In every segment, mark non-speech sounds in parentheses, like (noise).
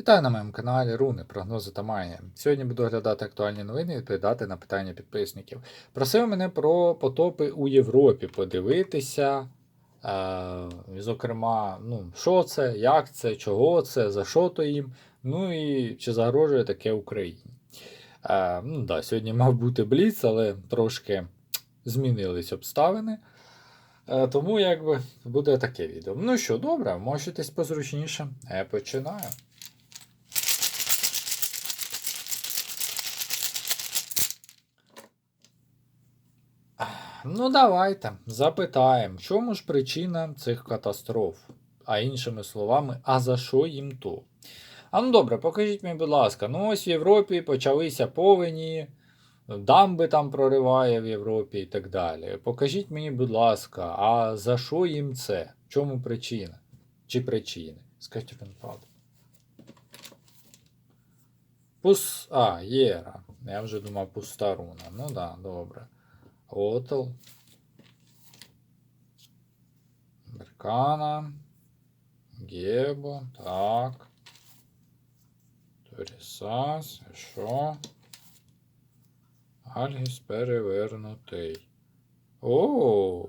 Вітаю на моєму каналі Руни, прогнози та магія. Сьогодні буду оглядати актуальні новини і відповідати на питання підписників. Просив мене про потопи у Європі подивитися. Е, зокрема, ну, що це, як це, чого це, за що то їм, ну і чи загрожує таке Україні. Е, ну, да, Сьогодні мав бути бліц, але трошки змінились обставини. Е, тому якби буде таке відео. Ну що, добре, можетесь позручніше. Я починаю. Ну, давайте запитаємо, в чому ж причина цих катастроф? А іншими словами, а за що їм то? А ну добре, покажіть мені, будь ласка, ну ось в Європі почалися повені, дамби там прориває в Європі і так далі. Покажіть мені, будь ласка, а за що їм це? В чому причина? Чи причини? Скажіть мені правду. Пус. А, Єра. Я вже думав пуста руна. Ну так, да, добре. Отл. Беркана. Гебо. Так. Торісас. І що? Альгіс перевернутий. О,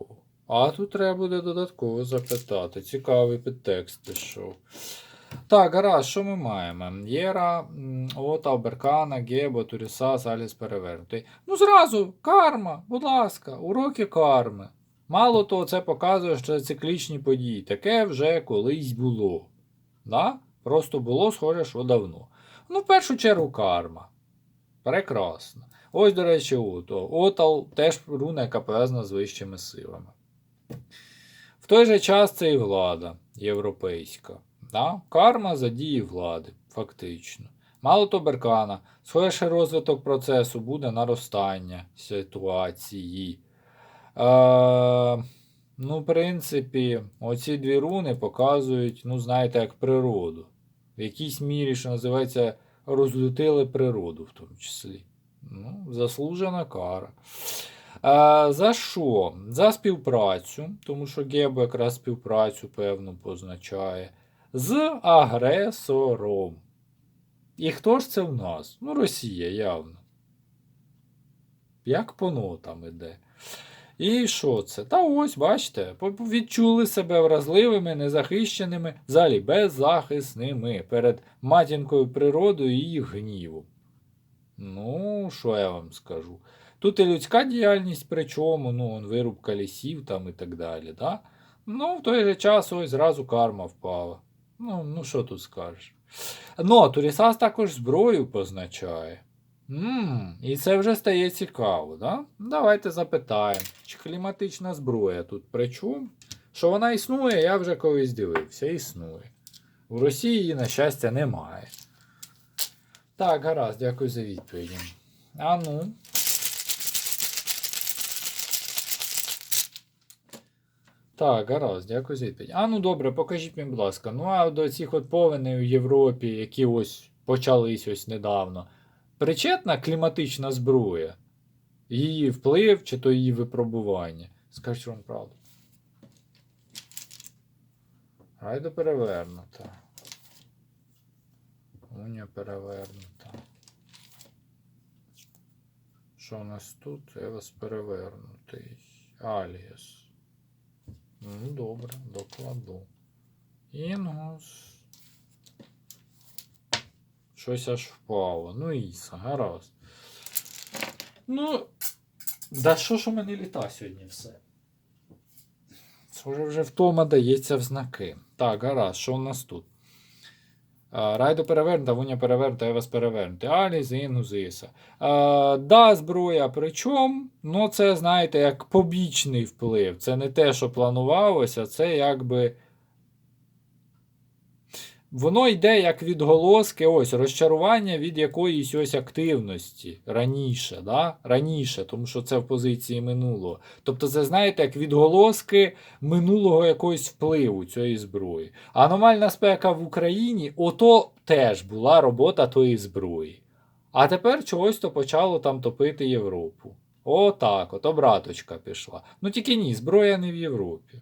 а тут треба буде додатково запитати. Цікавий підтекст пішов. Так, гаразд, що ми маємо? Єра, Ота, Беркана, Гебо, Турісас, Аліс перевернутий. Ну, зразу, карма, будь ласка, уроки карми. Мало того, це показує, що циклічні події. Таке вже колись було. Да? Просто було схоже, що давно. Ну, в першу чергу, карма. Прекрасно. Ось, до речі, Ото. Отал теж руна, яка пов'язана з вищими силами. В той же час це і влада європейська. Да? Карма за дії влади, фактично. Мало то беркана, схожий розвиток процесу буде наростання ситуації. Е, ну, в принципі, оці дві руни показують, ну, знаєте, як природу. В якійсь мірі, що називається, розлютили природу, в тому числі. Ну, заслужена кара. Е, за що? За співпрацю, тому що Гебо якраз співпрацю певну позначає з агресором. І хто ж це в нас? Ну, Росія явно. Як по нотам іде. І що це? Та ось, бачите, відчули себе вразливими, незахищеними, взагалі беззахисними перед матінкою природою і її гнівом. Ну, що я вам скажу? Тут і людська діяльність, причому, ну, вирубка лісів там і так далі. Да? Ну, в той же час ось зразу карма впала. Ну, ну що тут скажеш? Ну, Турісас також зброю позначає. Ммм, і це вже стає цікаво, да? Давайте запитаємо, чи кліматична зброя тут при чому? Що вона існує, я вже колись дивився, існує. У Росії її, на щастя, немає. Так, гаразд, дякую за відповіді. А ну. Так, гаразд, дякую за відповідь. А ну добре, покажіть мені, будь ласка. Ну, а до цих от повеней у Європі, які ось почались ось недавно, причетна кліматична зброя, її вплив чи то її випробування. Скажіть вам правду. Райдо перевернута. Уня перевернута. Що у нас тут? Евас перевернутий. Аліас. Ну, добре, докладу. Інгус. Щось аж впало. Ну, Іса, гаразд. Ну. Да що ж у мене літа сьогодні все? Це вже втома дається в знаки. Так, гаразд, що у нас тут? А, Райдо перевернута, Вуня перевернута, я перевернута. Аліс, Інгус, Іса. Да, зброя причому, ну це, знаєте, як побічний вплив. Це не те, що планувалося, це якби. Воно йде як відголоски, ось розчарування від якоїсь ось активності раніше, да? раніше, тому що це в позиції минулого. Тобто, це, знаєте, як відголоски минулого якогось впливу цієї зброї. Аномальна спека в Україні ото теж була робота тої зброї. А тепер чогось то почало там топити Європу. Отак, от обраточка пішла. Ну тільки ні, зброя не в Європі.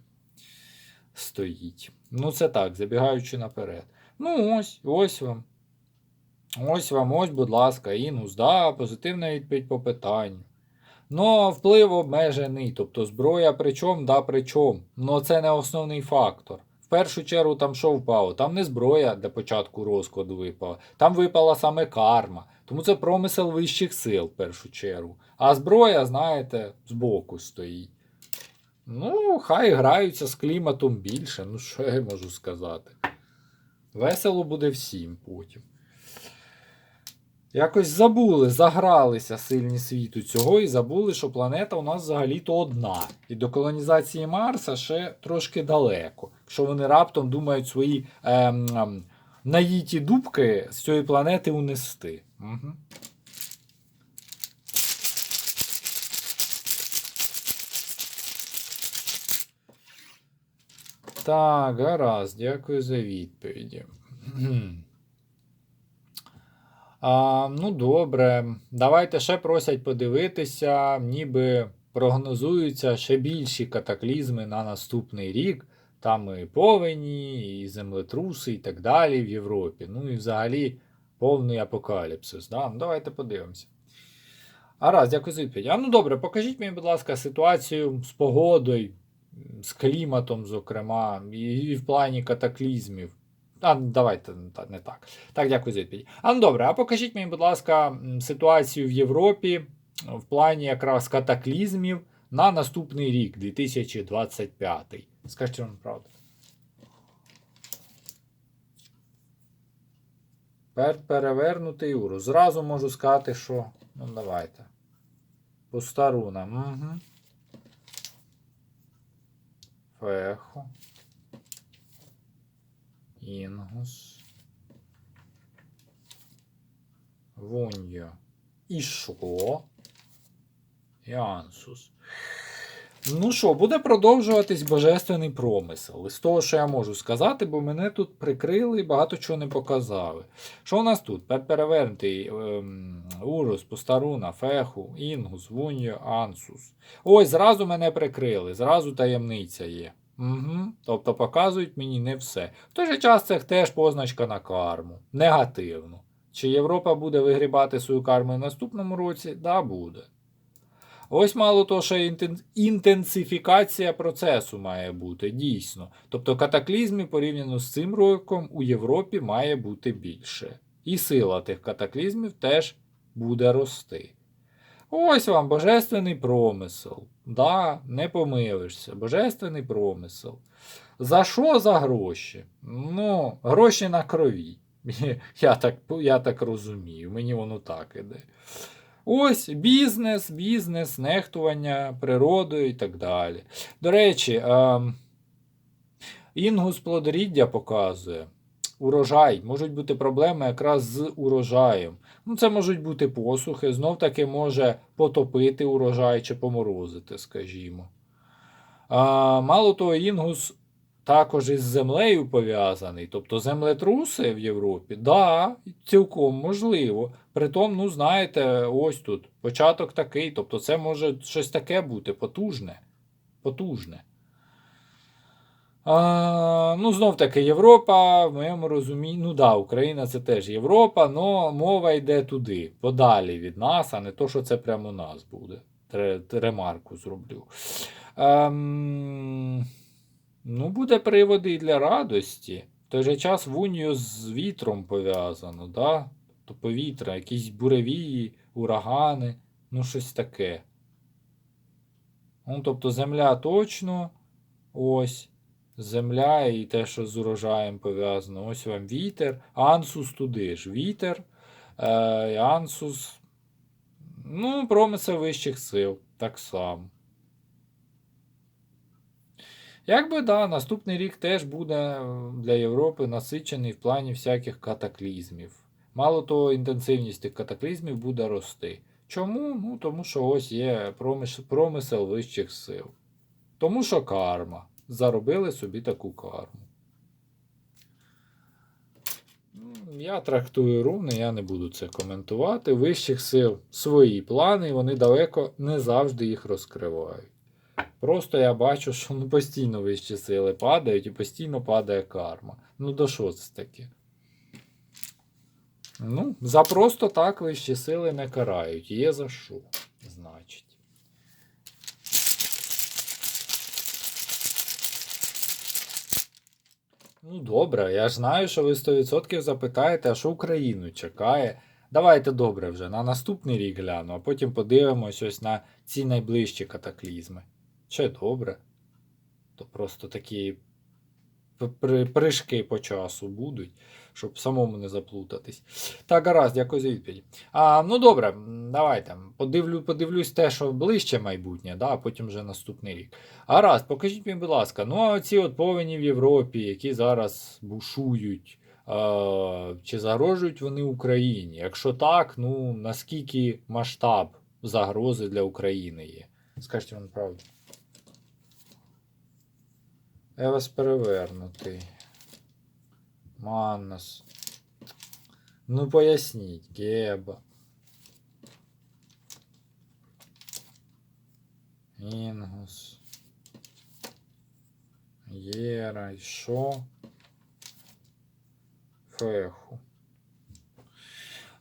Стоїть. Ну, це так, забігаючи наперед. Ну, ось, ось вам. Ось вам, ось, будь ласка, Інгус, да, позитивна відповідь по питанню. Ну, вплив обмежений, тобто зброя причому, да причому. Ну це не основний фактор. В першу чергу там що впало? Там не зброя для початку розкладу випала, там випала саме карма. Тому це промисел вищих сил в першу чергу. А зброя, знаєте, збоку стоїть. Ну, хай граються з кліматом більше, ну що я можу сказати. Весело буде всім потім. Якось забули, загралися сильні світу цього і забули, що планета у нас взагалі-то одна. І до колонізації Марса ще трошки далеко. Якщо вони раптом думають свої ем, ем, наїті дубки з цієї планети унести. Угу. Так, гаразд, дякую за відповіді. (clears throat) А, ну, добре. Давайте ще просять подивитися, ніби прогнозуються ще більші катаклізми на наступний рік. Там і повені, і землетруси, і так далі в Європі. Ну і взагалі повний апокаліпсис. Да? Ну, давайте подивимося. А раз, дякую за відповідь. А ну добре, покажіть мені, будь ласка, ситуацію з погодою, з кліматом, зокрема, і, в плані катаклізмів. А, давайте не так. Так, дякую за відповідь. А ну добре, а покажіть мені, будь ласка, ситуацію в Європі в плані якраз катаклізмів на наступний рік, 2025. Скажіть вам правду. Пер перевернутий уру. Зразу можу сказати, що. Ну, давайте. Постаруна. Угу. Фехо. Інгус. Вуньо. І що? Ну що, буде продовжуватись божественний промисел. З того, що я можу сказати, бо мене тут прикрили і багато чого не показали. Що у нас тут? Перевернутий ем, Урус, Постаруна, Феху, Інгус, Вуньо, Ансус. Ось, зразу мене прикрили, зразу таємниця є. Угу. Тобто показують мені не все. В той же час це теж позначка на карму. Негативну. Чи Європа буде вигрібати свою карму в наступному році? Да, буде. Ось мало того, що інтенсифікація процесу має бути, дійсно. Тобто катаклізмів порівняно з цим роком у Європі має бути більше. І сила тих катаклізмів теж буде рости. Ось вам божественний промисел. Да, не помилишся. Божественний промисел. За що за гроші? Ну, гроші на крові. (laughs) Я так, я так розумію, мені воно так іде. Ось бізнес, бізнес, нехтування природою і так далі. До речі, ем, інгус плодоріддя показує. Урожай. Можуть бути проблеми якраз з урожаєм. Ну, це можуть бути посухи, знов таки може потопити урожай чи поморозити, скажімо. А, мало того, інгус також із землею пов'язаний. Тобто землетруси в Європі, да, цілком можливо. Притом, ну, знаєте, ось тут початок такий. Тобто, це може щось таке бути потужне. Потужне. А, ну, знов таки, Європа, в моєму розумінні, ну да, Україна це теж Європа, але мова йде туди, подалі від нас, а не то, що це прямо у нас буде. Ремарку зроблю. Ем, ну, буде приводи і для радості. В той же час в унію з вітром пов'язано, да? Тобто повітря, якісь буревії, урагани, ну щось таке. Ну, тобто земля точно, ось. Земля і те, що з урожаєм пов'язано. Ось вам вітер. Ансус туди ж. Вітер. Е, Ансус. Ну, промисел вищих сил. Так само. Якби да, наступний рік теж буде для Європи насичений в плані всяких катаклізмів. Мало того, інтенсивність тих катаклізмів буде рости. Чому? Ну, тому що ось є промис- промисел вищих сил. Тому що карма. Заробили собі таку карму. Я трактую руни, я не буду це коментувати. Вищих сил свої плани, вони далеко не завжди їх розкривають. Просто я бачу, що ну, постійно вищі сили падають і постійно падає карма. Ну, до що це таке? Ну, за просто так вищі сили не карають. Є за що, значить. Ну, добре, я ж знаю, що ви 100% запитаєте, а що Україну чекає. Давайте добре вже на наступний рік гляну, а потім подивимось ось на ці найближчі катаклізми. Чи добре? То просто такі прыжки по часу будуть, щоб самому не заплутатись. Так, гаразд, дякую за відповідь. А, ну добре, давайте. Подивлю, подивлюсь те, що ближче майбутнє, да, а потім вже наступний рік. Гаразд, покажіть мені, будь ласка, ну а оці от повені в Європі, які зараз бушують, чи загрожують вони Україні? Якщо так, ну наскільки масштаб загрози для України є? Скажіть вам правду. Евас перевернутий. Маннас. Ну поясніть, Геба. Інгус. Єра, і що? Феху.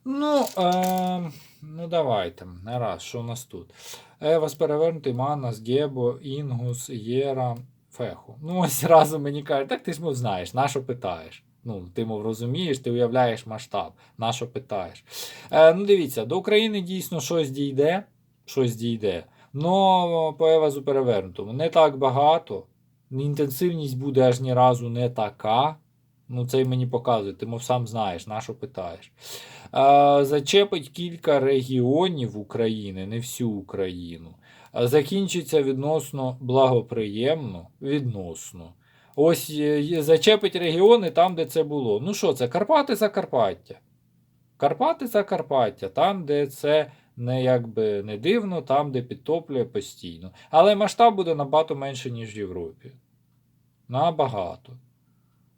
Ну, е, ну давайте. Раз, що у нас тут? Евас перевернутий, Манас, Гебо, Інгус, Єра, Феху. Ну, ось разом мені кажуть, так ти ж мов знаєш, на що питаєш? Ну, ти мов розумієш, ти уявляєш масштаб, на що питаєш. Е, ну, дивіться, до України дійсно щось дійде, щось дійде. Но по Евазу перевернутому не так багато. Інтенсивність буде аж ні разу не така. Ну, це й мені показує, ти мов сам знаєш, на що питаєш. Е, зачепить кілька регіонів України, не всю Україну. Е, Закінчиться відносно благоприємно, відносно. Ось е, зачепить регіони там, де це було. Ну що це? Карпати Закарпаття. Карпати Закарпаття, там, де це не якби не дивно, там, де підтоплює постійно. Але масштаб буде набагато менше, ніж в Європі. Набагато.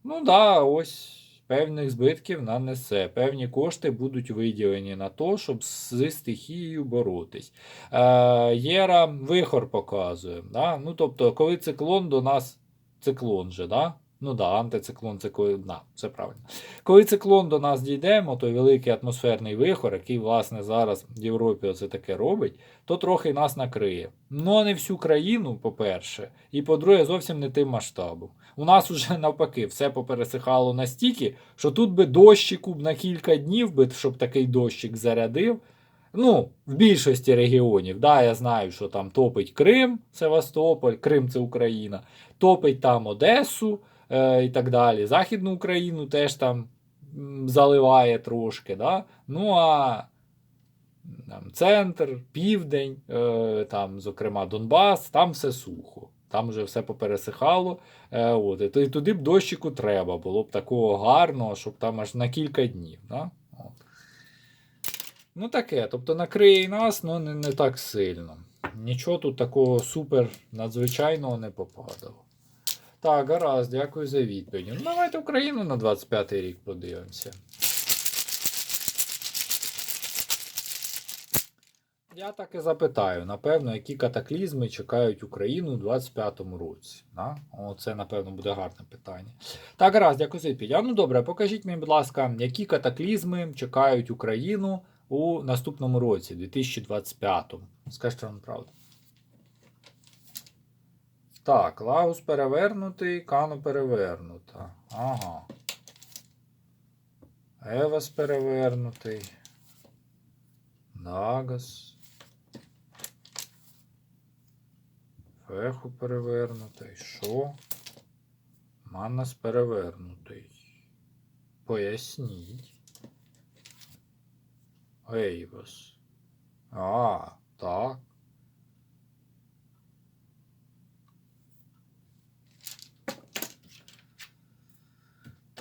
Ну да, ось певних збитків нанесе. Певні кошти будуть виділені на то, щоб з стихією боротись. Е, Єра вихор показує. Да? Ну, тобто, коли циклон до нас, циклон же, да? Ну да, антициклон це коли. Да, все правильно. Коли циклон до нас дійдемо, той великий атмосферний вихор, який, власне, зараз в Європі оце таке робить, то трохи нас накриє. Ну, не всю країну, по-перше, і по-друге, зовсім не тим масштабом. У нас уже (laughs) навпаки все попересихало настільки, що тут би дощику на кілька днів, би, щоб такий дощик зарядив. Ну, в більшості регіонів, да, я знаю, що там топить Крим, Севастополь, Крим це Україна, топить там Одесу і так далі. Західну Україну теж там заливає трошки. Да? Ну а там, центр, південь, е, там, зокрема, Донбас, там все сухо. Там вже все попересихало. Е, от, і туди б дощику треба, було б такого гарного, щоб там аж на кілька днів. Да? Ну таке, тобто накриє і нас, але не, не так сильно. Нічого тут такого супер надзвичайного не попадало. Так, гаразд, дякую за відповідь. Ну, давайте Україну на 25-й рік подивимося. Я так і запитаю, напевно, які катаклізми чекають Україну у 25-му році. Да? Це, напевно, буде гарне питання. Так, гаразд, дякую за відповідь. А ну добре, покажіть мені, будь ласка, які катаклізми чекають Україну у наступному році, 2025-му. Скажіть вам правду. Так, Лагус перевернутий, Кану перевернута. Ага. Евас перевернутий. Нагас. Феху перевернутий. Що? Манас перевернутий. Поясніть. Ейвас. А, так.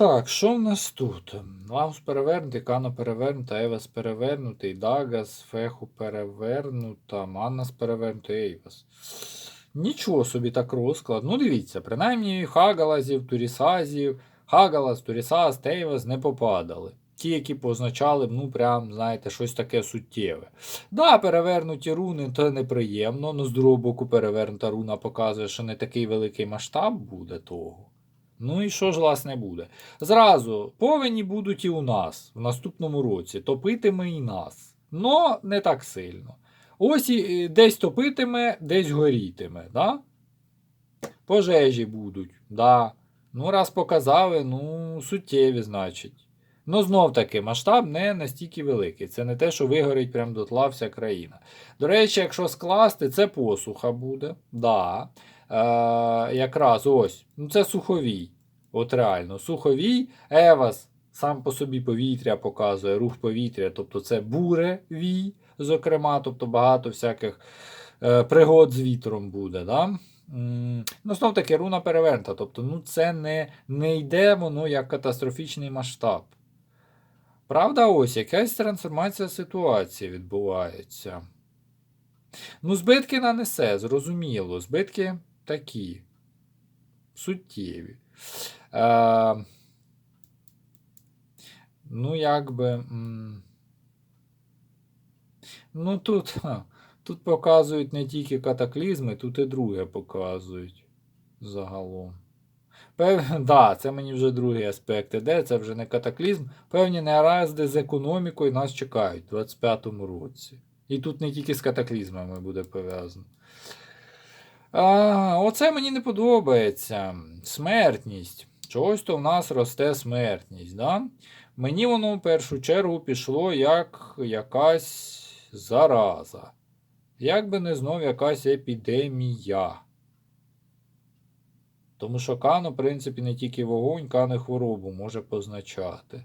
Так, що в нас тут? Лагус перевернутий, Кано перевернута, Евас перевернутий, Дагас, Феху перевернута, Маннас перевернутий, Ейвас. Нічого собі так розклад. Ну, дивіться, принаймні Хагалазів, Турісазів, Хагалас, Турісаз, Тейвас не попадали. Ті, які позначали, ну, прям, знаєте, щось таке суттєве. Да, перевернуті руни, то неприємно, але з другого боку, перевернута руна показує, що не такий великий масштаб буде того. Ну і що ж, власне, буде? Зразу повені будуть і у нас в наступному році. Топитиме і нас. Но не так сильно. Ось і е, десь топитиме, десь горітиме. Да? Пожежі будуть. Да. Ну, раз показали, ну, суттєві, значить. Ну, знов таки, масштаб не настільки великий. Це не те, що вигорить прям дотла вся країна. До речі, якщо скласти, це посуха буде. Да. Е, якраз ось. Ну, це суховій. От реально, суховій. Евас сам по собі повітря показує, рух повітря, тобто це буревій, зокрема, тобто багато всяких е, пригод з вітром буде. Да? Ну, знов таки, руна перевернута. Тобто, ну, це не, не йде воно як катастрофічний масштаб. Правда, ось якась трансформація ситуації відбувається. Ну, збитки нанесе, зрозуміло. Збитки такі. Суттєві. Е, ну, якби. Ну, тут, тут показують не тільки катаклізми, тут і друге показують загалом. Пев... (laughs) Да, це мені вже другий аспект іде, це вже не катаклізм. Певні негаразди з економікою нас чекають у 25-му році. І тут не тільки з катаклізмами буде пов'язано. А, Оце мені не подобається. Смертність. Чогось то в нас росте смертність. Да? Мені воно в першу чергу пішло як якась зараза. Як би не знов якась епідемія. Тому що кан, в принципі, не тільки вогонь, кан і хворобу може позначати.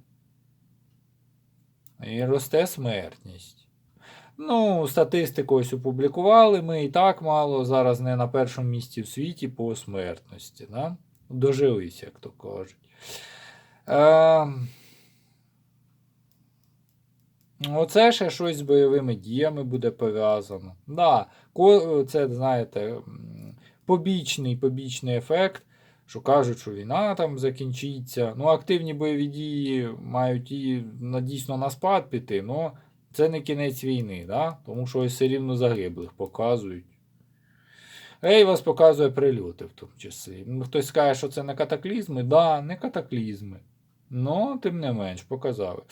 І росте смертність. Ну, статистику ось опублікували. Ми і так мало. Зараз не на першому місці в світі по смертності. Да? Дожились, як то кажуть. Е... Оце ще щось з бойовими діями буде пов'язано. Да, це, знаєте, побічний, побічний ефект, що кажуть, що війна там закінчиться. Ну, активні бойові дії мають і дійсно на спад піти, але це не кінець війни, да? тому що ось все рівно загиблих показують. Ей, вас показує прильоти в тому числі. Ну, Хтось скаже, що це не катаклізми. Да, не катаклізми. Ну, тим не менш, показали.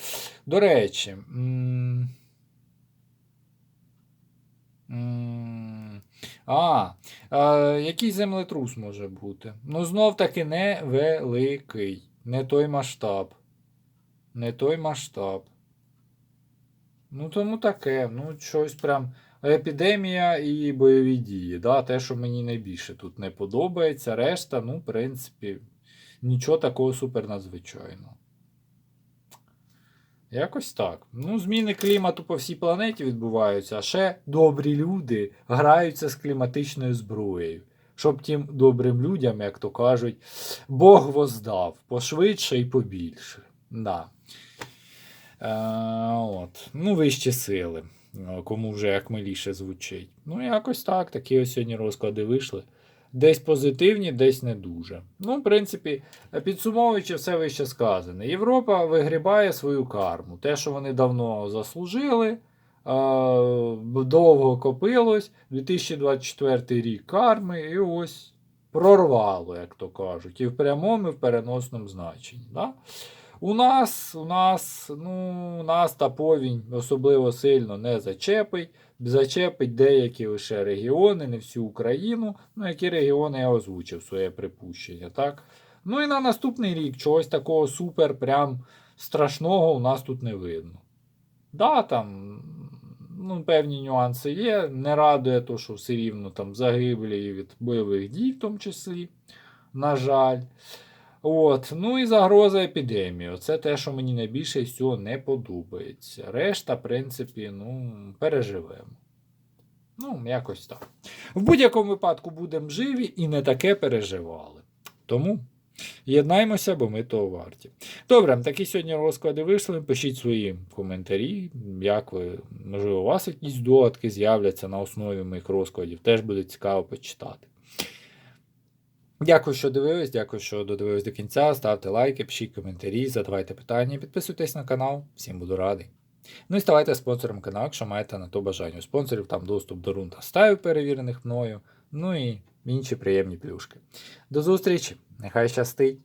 До речі. м, А, а, який землетрус може бути? Ну, знов таки невеликий. Не той масштаб. Не той масштаб. Ну, тому таке. Ну, щось прям. Епідемія і бойові дії. Да? Те, що мені найбільше тут не подобається. Решта, ну, в принципі, нічого такого супернадзвичайного. Якось так. Ну, зміни клімату по всій планеті відбуваються, а ще добрі люди граються з кліматичною зброєю. Щоб тим добрим людям, як то кажуть, Бог воздав пошвидше і побільше. Да. Е, от. Ну, вищі сили. Е, Кому вже як миліше звучить. Ну, якось так. Такі ось сьогодні розклади вийшли. Десь позитивні, десь не дуже. Ну, в принципі, підсумовуючи все вище сказане, Європа вигрібає свою карму. Те, що вони давно заслужили, е, довго копилось. 2024 рік карми, і ось прорвало, як то кажуть, і в прямому, і в переносному значенні. Да? У нас, у нас, ну, у нас та повінь особливо сильно не зачепить. Зачепить деякі лише регіони, не всю Україну. Ну, які регіони я озвучив своє припущення, так? Ну і на наступний рік чогось такого супер прям страшного у нас тут не видно. Да, там ну, певні нюанси є. Не радує то, що все рівно там загиблі від бойових дій, в тому числі, на жаль. От, ну і загроза епідемії. Це те, що мені найбільше з цього не подобається. Решта, в принципі, ну, переживемо. Ну, якось так. В будь-якому випадку будемо живі і не таке переживали. Тому єднаймося, бо ми того варті. Добре, такі сьогодні розклади вийшли. Пишіть свої коментарі, як ви, можливо, у вас якісь догадки з'являться на основі моїх розкладів. Теж буде цікаво почитати. Дякую, що дивились, дякую, що додивились до кінця. Ставте лайки, пишіть коментарі, задавайте питання, підписуйтесь на канал, всім буду радий. Ну і ставайте спонсором каналу, якщо маєте на то бажання. У спонсорів там доступ до рун та стаю, перевірених мною, ну і інші приємні плюшки. До зустрічі! Нехай щастить!